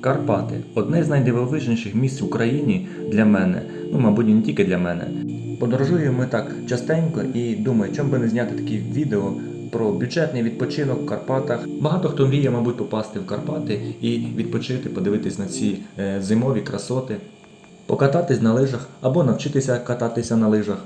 Карпати одне з найдивовижніших місць в Україні для мене, ну мабуть, не тільки для мене. Подорожуємо ми так частенько і думаю, чому би не зняти такі відео про бюджетний відпочинок в Карпатах. Багато хто мріє, мабуть, попасти в Карпати і відпочити, подивитись на ці е, зимові красоти, покататись на лижах або навчитися кататися на лижах.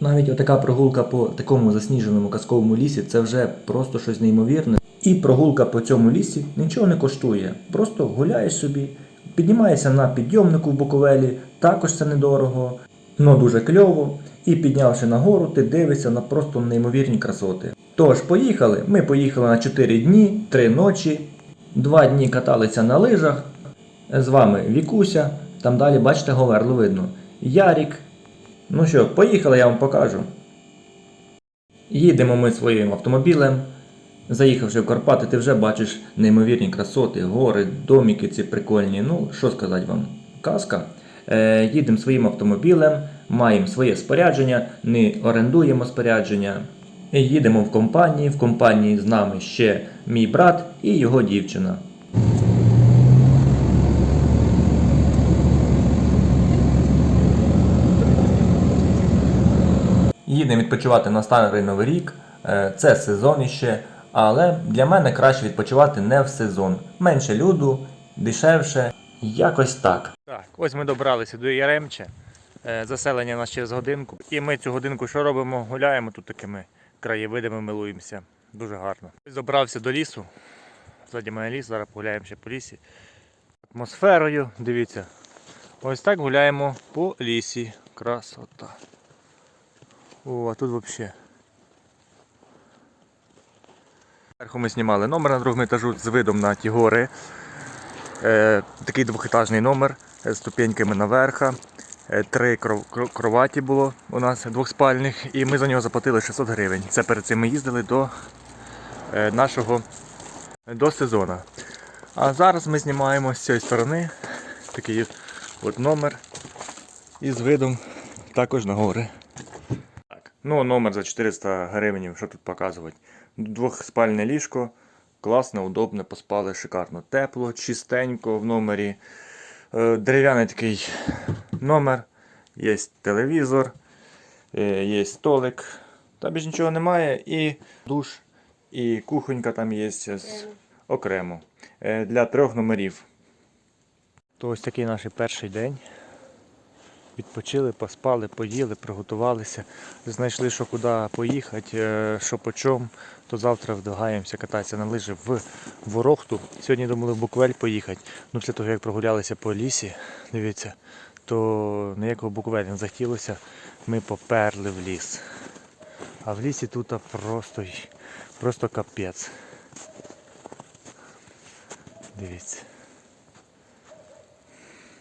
Навіть отака прогулка по такому засніженому казковому лісі це вже просто щось неймовірне. І прогулка по цьому лісі нічого не коштує. Просто гуляєш собі, піднімаєшся на підйомнику в Буковелі, також це недорого, но дуже кльово. І піднявши нагору, ти дивишся на просто неймовірні красоти. Тож, поїхали. Ми поїхали на 4 дні, 3 ночі, 2 дні каталися на лижах. З вами Вікуся, там далі, бачите, говерло видно. Ярік. Ну що, поїхали, я вам покажу. Їдемо ми своїм автомобілем. Заїхавши в Карпати, ти вже бачиш неймовірні красоти, гори, доміки ці прикольні. Ну, що сказати вам, казка. Е, їдемо своїм автомобілем, маємо своє спорядження, не орендуємо спорядження. Їдемо в компанії. В компанії з нами ще мій брат і його дівчина. Їдемо відпочивати на старий новий рік. Е, Це сезон іще, але для мене краще відпочивати не в сезон. Менше люду, дешевше, якось так. Так, ось ми добралися до Яремче. Заселення у нас через годинку. І ми цю годинку що робимо? Гуляємо тут такими краєвидами, милуємося. Дуже гарно. Добрався до лісу. Ззаді мене ліс, зараз погуляємо ще по лісі. Атмосферою, дивіться. Ось так гуляємо по лісі. Красота. О, а тут взагалі. Зверху ми знімали номер на другому етажу з видом на ті гори. Е, такий двохетажний номер з ступеньками наверха. Е, Три кров- кроваті було у нас двохспальних, і ми за нього заплатили 600 гривень. Це перед цим ми їздили до е, нашого до сезону. А зараз ми знімаємо з цієї сторони такий от номер із видом також на гори. Так. Ну, номер за 400 гривень, що тут показувати. Двохспальне ліжко, класно, удобно, поспали, шикарно. Тепло, чистенько в номері. Е, Дерев'яний такий номер, є телевізор, е, є столик. Та більш нічого немає. І душ, і кухонька там є окремо. Е, Для трьох номерів. То ось такий наш перший день. Відпочили, поспали, поїли, приготувалися, знайшли, що куди поїхати, е, що по чому. То завтра вдвигаємося кататися на лижі в Ворохту. Сьогодні думали в Буквель поїхати. Ну, після того, як прогулялися по лісі, дивіться, то ніякого Буквель не захотілося. Ми поперли в ліс. А в лісі тут просто, просто капець. Дивіться.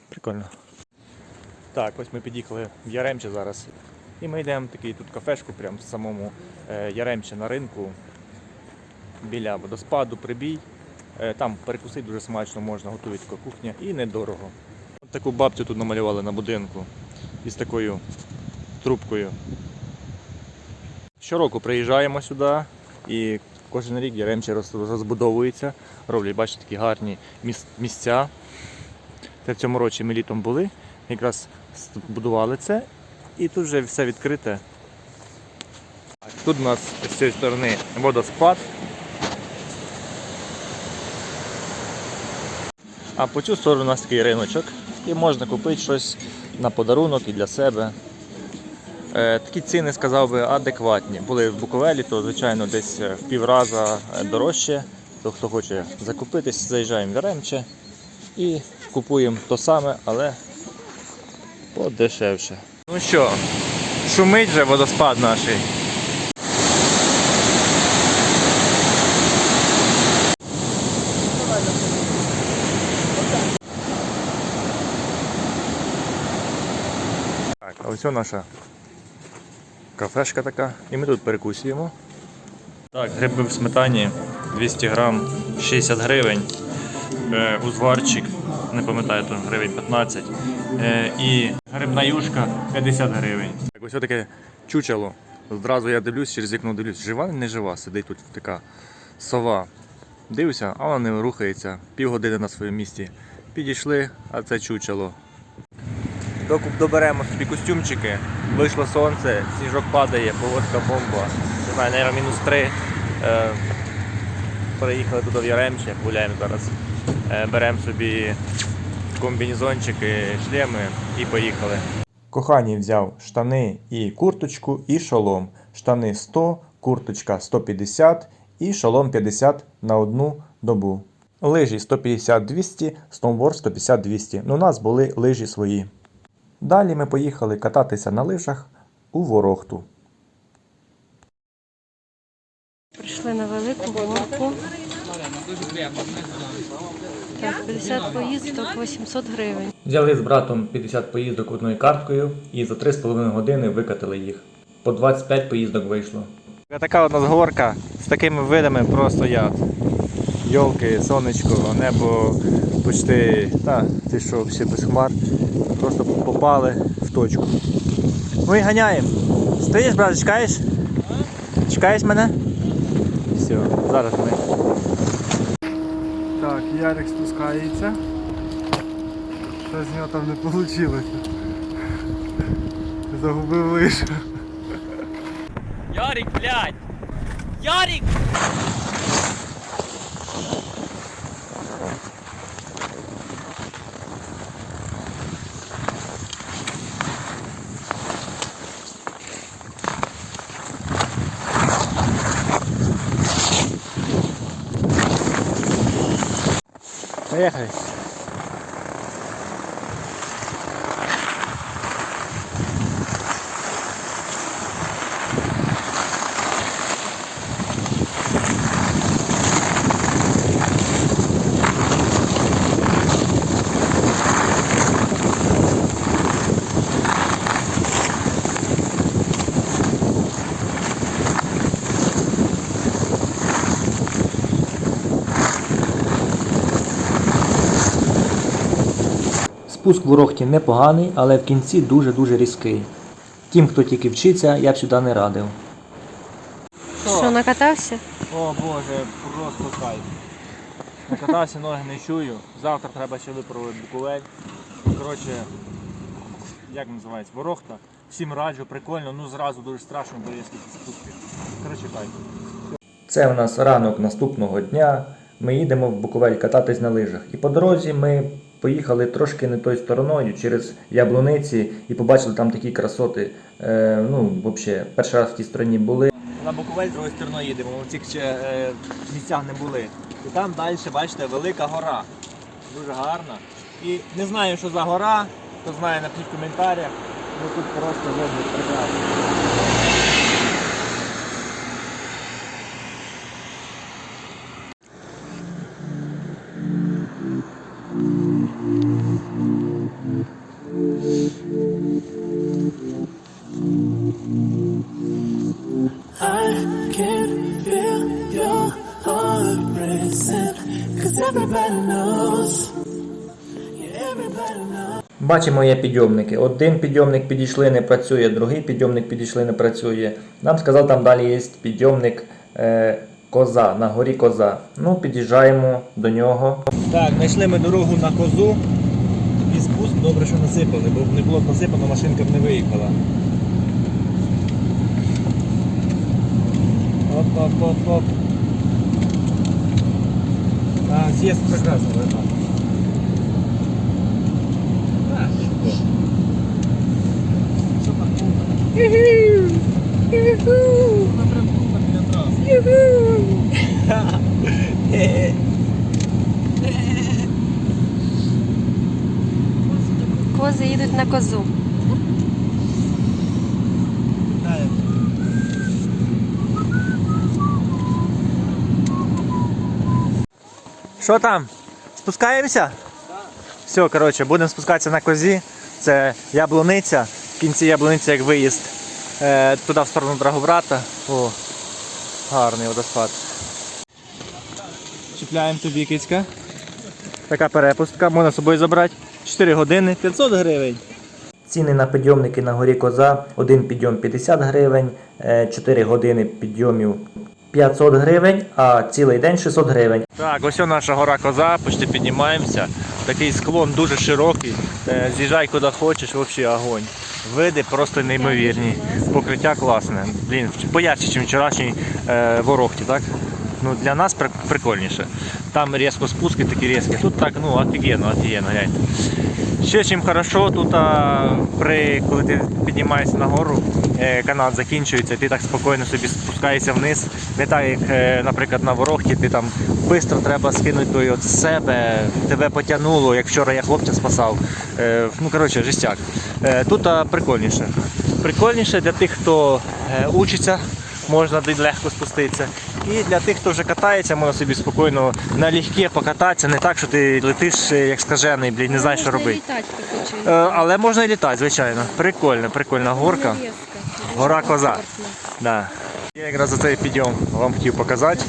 Прикольно. Так, ось ми під'їхали в Яремче зараз. І ми йдемо в такий тут кафешку, прямо в самому е, Яремче на ринку. Біля водоспаду, прибій. Е, Там перекусити дуже смачно можна, готують така кухня і недорого. От таку бабцю тут намалювали на будинку із такою трубкою. Щороку приїжджаємо сюди і кожен рік Яремче розбудовується. Роблять, бачите, такі гарні місця. Та в цьому році ми літом були, якраз будували це, і тут вже все відкрите. Тут у нас з цієї сторони водоспад. А по цю сторону у нас такий риночок. І можна купити щось на подарунок і для себе. Е, Такі ціни, сказав би, адекватні. Були в Буковелі, то звичайно десь е, в півраза е, дорожче. То хто хоче закупитись, заїжджаємо в Яремче і купуємо то саме, але подешевше. Ну що, шумить вже водоспад наш. Так, ось наша кафешка така. І ми тут перекусуємо. Так, гриби в сметані 200 грам 60 гривень. Е, узварчик, не пам'ятаю, там гривень 15. Е, і грибна юшка 50 гривень. Так, ось таке чучело. Зразу я дивлюсь, через вікно дивлюсь, жива, не жива, сидить тут така сова. Дивлюся, а вона не рухається. Півгодини на своєму місці підійшли, а це чучело. Доки доберемо собі костюмчики, вийшло сонце, сніжок падає, погодка бомба. Не знаю, наверное, мінус 3. Е, переїхали туди в Яремче, гуляємо зараз. Е, беремо собі комбінезончики, шлеми і поїхали. Коханій взяв штани і курточку, і шолом. Штани 100, курточка 150 і шолом 50 на одну добу. Лижі 150-200, сноуборд 150-200. Ну, у нас були лижі свої. Далі ми поїхали кататися на лижах у Ворохту. Прийшли на велику горку. Так, 50 поїздок, 800 гривень. Взяли з братом 50 поїздок одною карткою і за 3,5 години викатили їх. По 25 поїздок вийшло. Така одна горка з такими видами просто яд. Йолки, сонечко, небо почти, та, ти що, всі без хмар. Просто попали в точку. Ну і ганяємо. Стоїш, брат, чекаєш? Чекаєш мене? Все, зараз ми. Ярик спускається. Що з нього там не вийшло. Загубив лише. Ярик, блядь! Ярик! Поїхали. Спуск в непоганий, але в кінці дуже-дуже різкий. Тим, хто тільки вчиться, я б сюди не радив. Що, накатався? О Боже, просто кайф. Накатався, ноги не чую. Завтра треба ще випробувати Буковель. Коротше, як називається? Ворохта. Всім раджу, прикольно, ну зразу дуже страшно, бо є скільки спусків. Коротше, кайф. Це у нас ранок наступного дня. Ми їдемо в Буковель кататись на лижах. І по дорозі ми поїхали трошки не тою стороною через яблуниці і побачили там такі красоти. Е, ну, взагалі, перший раз в тій стороні були. На Буковель другою стороною їдемо, ми в цих ще е, місцях не були. І там далі, бачите, велика гора. Дуже гарна. І не знаю, що за гора, хто знає, напишіть в коментарях. Ну тут просто вигляд прекрасний. Бачимо є підйомники. Один підйомник підійшли, не працює, другий підйомник підійшли, не працює. Нам сказав, там далі є підйомник е, коза, на горі коза. Ну, під'їжджаємо до нього. Так, знайшли ми дорогу на козу і спуск добре, що насипали, бо не було насипано, машинка б не виїхала. Оп, оп, оп, оп. А, з'їзд прекрасно, видно. А, що? Що там було? Вона прям тут біля траси. Хе-хе. Кози їдуть на козу. Що там? Спускаємося? Все, коротше, будемо спускатися на козі. Це яблуниця. В кінці яблуниця як виїзд е, туди в сторону Драгобрата. О, гарний водоспад. Чіпляємо тобі кицька. Така перепустка, можна з собою забрати. 4 години, 500 гривень. Ціни на підйомники на горі коза. Один підйом 50 гривень, 4 години підйомів 500 гривень, а цілий день 600 гривень. Так, ось наша гора коза, почти піднімаємося. Такий склон дуже широкий. Е, З'їжджай куди хочеш, взагалі огонь. Види просто неймовірні. Покриття класне. Блін, поярче, ніж вчорашній е, ворогті, так? Ну, для нас прикольніше. Там різко спуски такі різкі. Тут так, ну, офігенно, офігенно, гляньте. Ще чим хорошо, тут а, при, коли ти піднімаєшся на гору, е, канат закінчується, ти так спокійно собі спускаєшся вниз. Не так, як, е, наприклад, на ворогті, ти там швидко треба скинути той з себе, тебе потягнуло, як вчора я хлопця спасав. Е, ну, коротше, жестяк. Тут а, прикольніше. Прикольніше для тих, хто учиться, можна легко спуститися. І для тих, хто вже катається, можна собі спокійно налегке покататися, не так, що ти летиш е, як скажений, блін, не знаєш, що робити. літати. Е, Але можна і літати, звичайно. Прикольна, прикольна горка. Гора коза. Да. Я якраз за цей підйом вам хотів показати.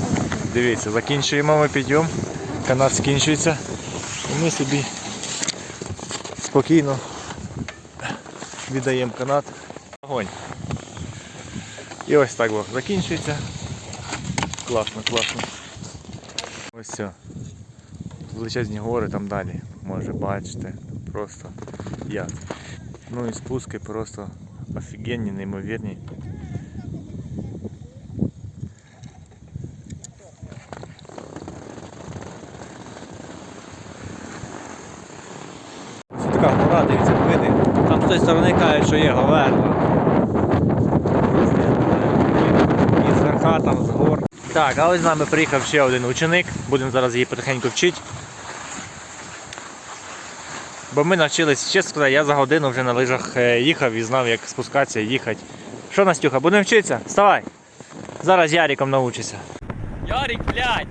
Дивіться, закінчуємо ми підйом. Канат скінчується. І ми собі спокійно віддаємо канат. Огонь. І ось так закінчується. Класно, класно. Ось все. Величезні гори там далі. Може бачите. Просто яд. Ну і спуски просто офігенні, неймовірні. Ось така гора, дивіться, види. Там з тої сторони кажуть, що є говерла. Просто я не знаю. І з верха, там, з гор. Так, а ось з нами приїхав ще один ученик. Будемо зараз її потихеньку вчити. Бо ми навчились, чесно сказати, я за годину вже на лижах е, їхав і знав, як спускатися і їхати. Що, Настюха, будемо вчитися? Вставай! Зараз Яриком научишся. Ярик, блядь!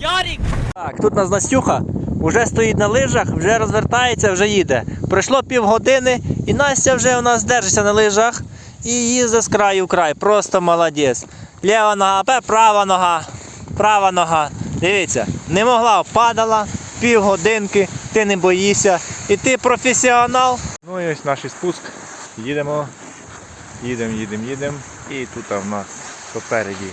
Ярик! Так, тут у нас Настюха вже стоїть на лижах, вже розвертається, вже їде. Пройшло півгодини і Настя вже у нас держиться на лижах і їздить з краю в край. Просто молодець. Ліва нога, пе, права нога, права нога. Дивіться, не могла, падала півгодинки, ти не боїшся. І ти професіонал. Ну і ось наш спуск. Їдемо, їдемо, їдемо, їдемо. І тут в нас попереді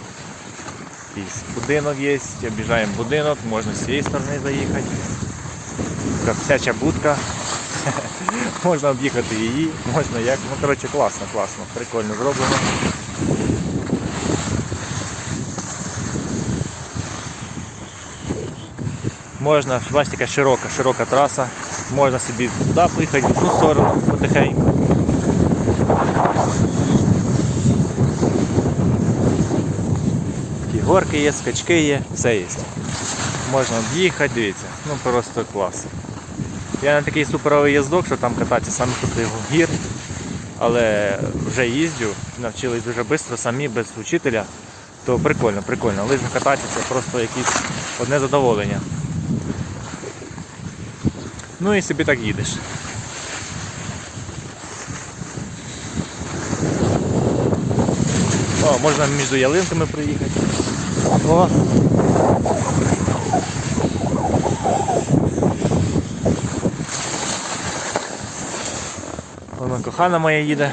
якийсь будинок є, обіжаємо будинок, можна з цієї сторони заїхати. Така будка. можна об'їхати її, можна як. Ну коротше класно, класно, прикольно зроблено. Можна, бачите, така широка, широка траса. Можна собі туди поїхати, в одну сторону потихеньку. Такі горки є, скачки є, все є. Можна об'їхати, дивіться, ну просто клас. Я не такий суперовий їздок, що там кататися саме крутих гір, але вже їздю, навчились дуже швидко, самі без учителя. То прикольно, прикольно. Лижно кататися це просто якесь одне задоволення. Ну і собі так їдеш. О, можна між ялинками проїхати. О. Вона кохана моя їде.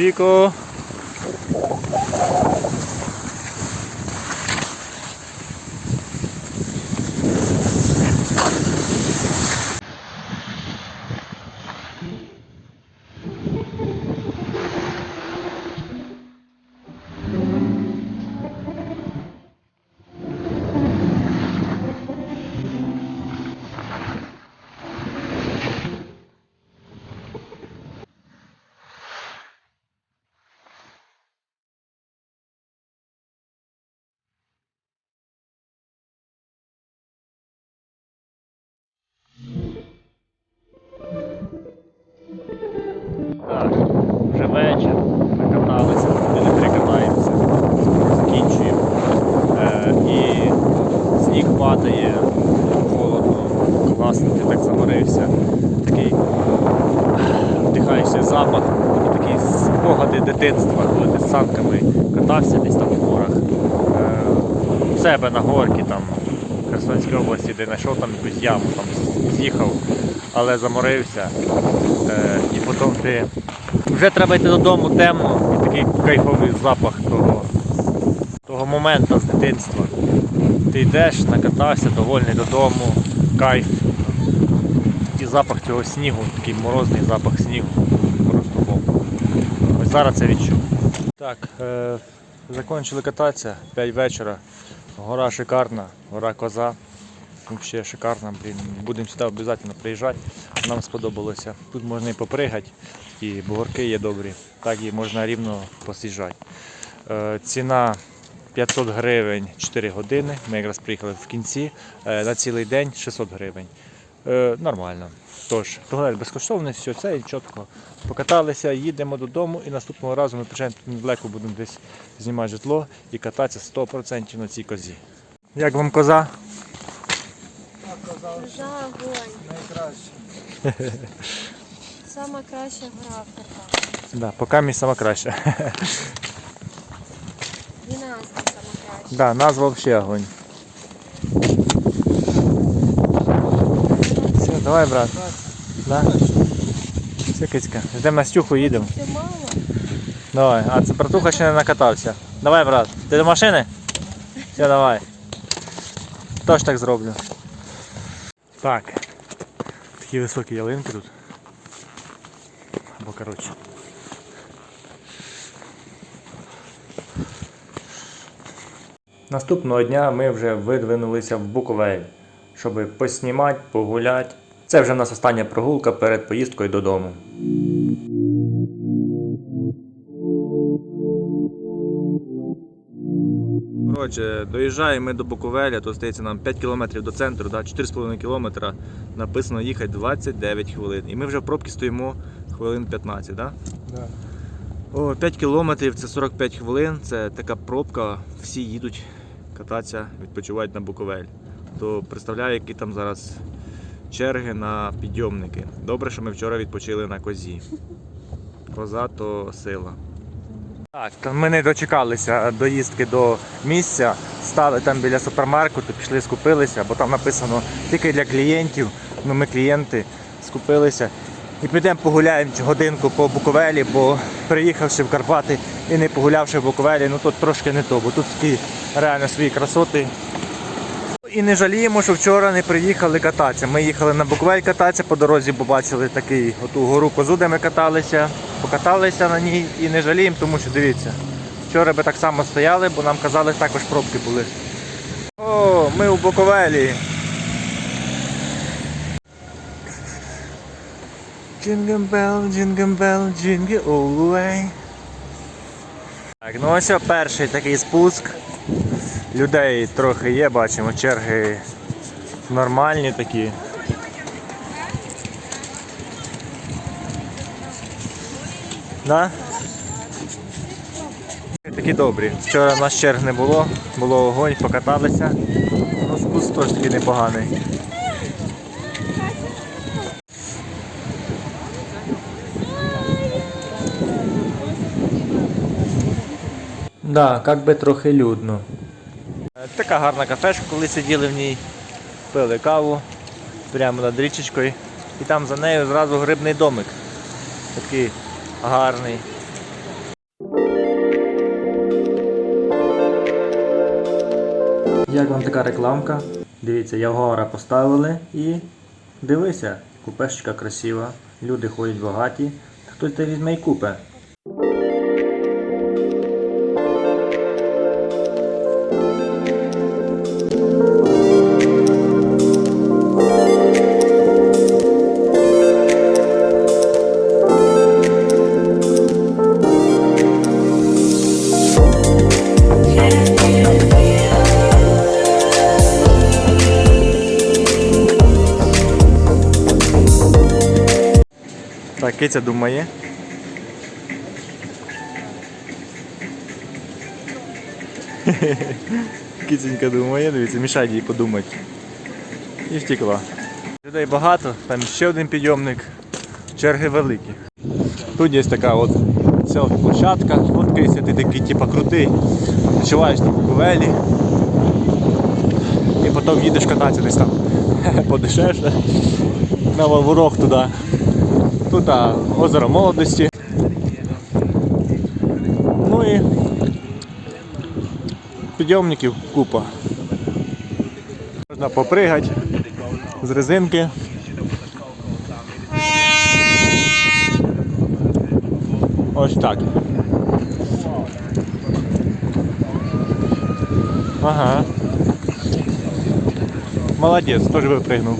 Віко. Так, падає, холодно, класно, ти так заморився. Такий вдихаєш цей запах, і такі спогади дитинства, коли ти з санками катався десь там в горах. Е, в себе на горки там Херсонській області, де знайшов там якусь яму, там з'їхав, але заморився. Е, і потім ти вже треба йти додому темно, і такий кайфовий запах того, того моменту з дитинства. Ти йдеш, накатався, довольний додому, кайф. І запах цього снігу, такий морозний запах снігу. Просто бомба. Ось зараз це відчув. Так, е, закінчили кататися, 5 вечора. Гора шикарна, гора коза. Взагалі шикарна, блін. Будемо сюди обов'язково приїжджати. Нам сподобалося. Тут можна і попригати, і бугорки є добрі. Так і можна рівно посіжджати. Е, ціна 500 гривень 4 години. Ми якраз приїхали в кінці. Е, на цілий день 600 гривень. Е, нормально. Тож, туалет безкоштовний, все це і чітко. Покаталися, їдемо додому і наступного разу ми приїжджаємо тут недалеко, будемо десь знімати житло і кататися 100% на цій козі. Як вам коза? Коза Огонь. Найкраще. Сама краща Карпатах. Да, поки мій сама краща. І назва сама. Да, назва взагалі огонь. Все, давай, брат. Да? Все, кицька. Ждемо Настюху, їдемо. Це мало. Давай. А, це братуха ще не накатався. Давай, брат. Ти до машини? Все, давай. Тож так зроблю. Так. Такі високі ялинки тут. Або коротше. Наступного дня ми вже видвинулися в Буковель, щоб поснімати, погуляти. Це вже в нас остання прогулка перед поїздкою додому. Коротше, доїжджаємо ми до Буковеля, то здається нам 5 кілометрів до центру, да, 4,5 кілометра. Написано їхати 29 хвилин. І ми вже в пробці стоїмо хвилин 15, да? Да. О, 5 кілометрів це 45 хвилин, це така пробка, всі їдуть кататися, відпочивають на Буковель. То представляю, які там зараз черги на підйомники. Добре, що ми вчора відпочили на козі. Коза то сила. Так, ми не дочекалися доїздки до місця, стали там біля супермаркету, пішли, скупилися, бо там написано тільки для клієнтів. Ну ми клієнти скупилися. І підемо погуляємо годинку по Буковелі, бо приїхавши в Карпати і не погулявши в Буковелі, ну тут трошки не то, бо тут такі реально свої красоти. І не жаліємо, що вчора не приїхали кататися. Ми їхали на Буковель кататися, по дорозі побачили такий, оту гору козу, де ми каталися, покаталися на ній і не жаліємо, тому що дивіться, вчора би так само стояли, бо нам казали, також пробки були. О, ми у Буковелі. Jingle all the way. Так, ну ось перший такий спуск. Людей трохи є, бачимо, черги нормальні такі. Да? Такі добрі. Вчора у нас черг не було, було огонь, покаталися. Ну, спуск теж такий непоганий. Да, як би трохи людно. Е, Така гарна кафешка, коли сиділи в ній, пили каву прямо над річечкою. І там за нею зразу грибний домик. Такий гарний. Як вам така рекламка? Дивіться, Ягуара поставили і дивися, купешечка красива, люди ходять багаті, хтось та візьме і купе. Так, Киця думає. Киценька думає, дивіться, мішає їй подумати. І втекла. Людей багато, там ще один підйомник, черги великі. Тут є така от селфі-площадка, фоткаєшся, ти такий типа крутий, відчуваєш на Буковелі. І потім їдеш кататися десь там подешевше. На Ваворог туди. Тут а, озеро молодості. Ну і підйомників купа. Можна попригати з резинки. Ось так. Ага. Молодець, теж випригнув.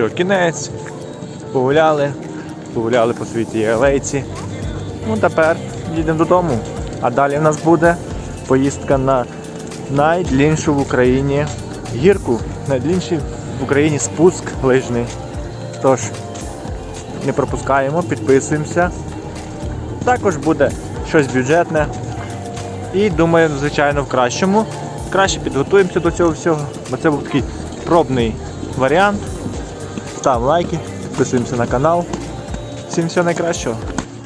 Що, кінець. Погуляли, погуляли по світі алейці. Ну тепер їдемо додому. А далі в нас буде поїздка на найдліншу в Україні гірку. Найдлінший в Україні спуск лижний. Тож, не пропускаємо, підписуємося. Також буде щось бюджетне. І думаю, звичайно, в кращому. Краще підготуємося до цього всього, бо це був такий пробний варіант. Став лайки, підписуємося на канал. Всім всього найкращого.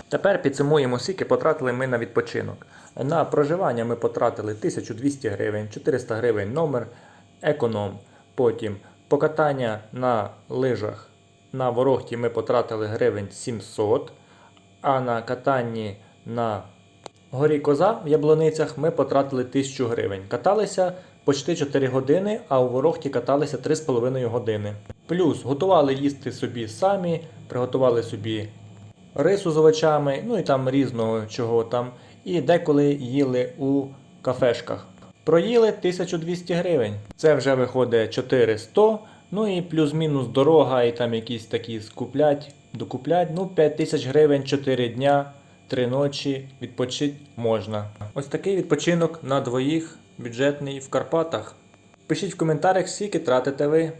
Тепер підсумуємо, скільки потратили ми на відпочинок. На проживання ми потратили 1200 гривень, 400 гривень номер, економ. Потім покатання на лижах на ворогті ми потратили гривень 700, а на катанні на горі Коза в Яблоницях ми потратили 1000 гривень. Каталися почти 4 години, а у ворогті каталися 3,5 години. Плюс готували їсти собі самі, приготували собі рису з овочами, ну і там різного чого там. І деколи їли у кафешках. Проїли 1200 гривень. Це вже виходить 400, ну і плюс-мінус дорога, і там якісь такі скуплять, докуплять. Ну, 5000 гривень 4 дня, 3 ночі відпочити можна. Ось такий відпочинок на двоїх бюджетний в Карпатах. Пишіть в коментарях, скільки тратите ви.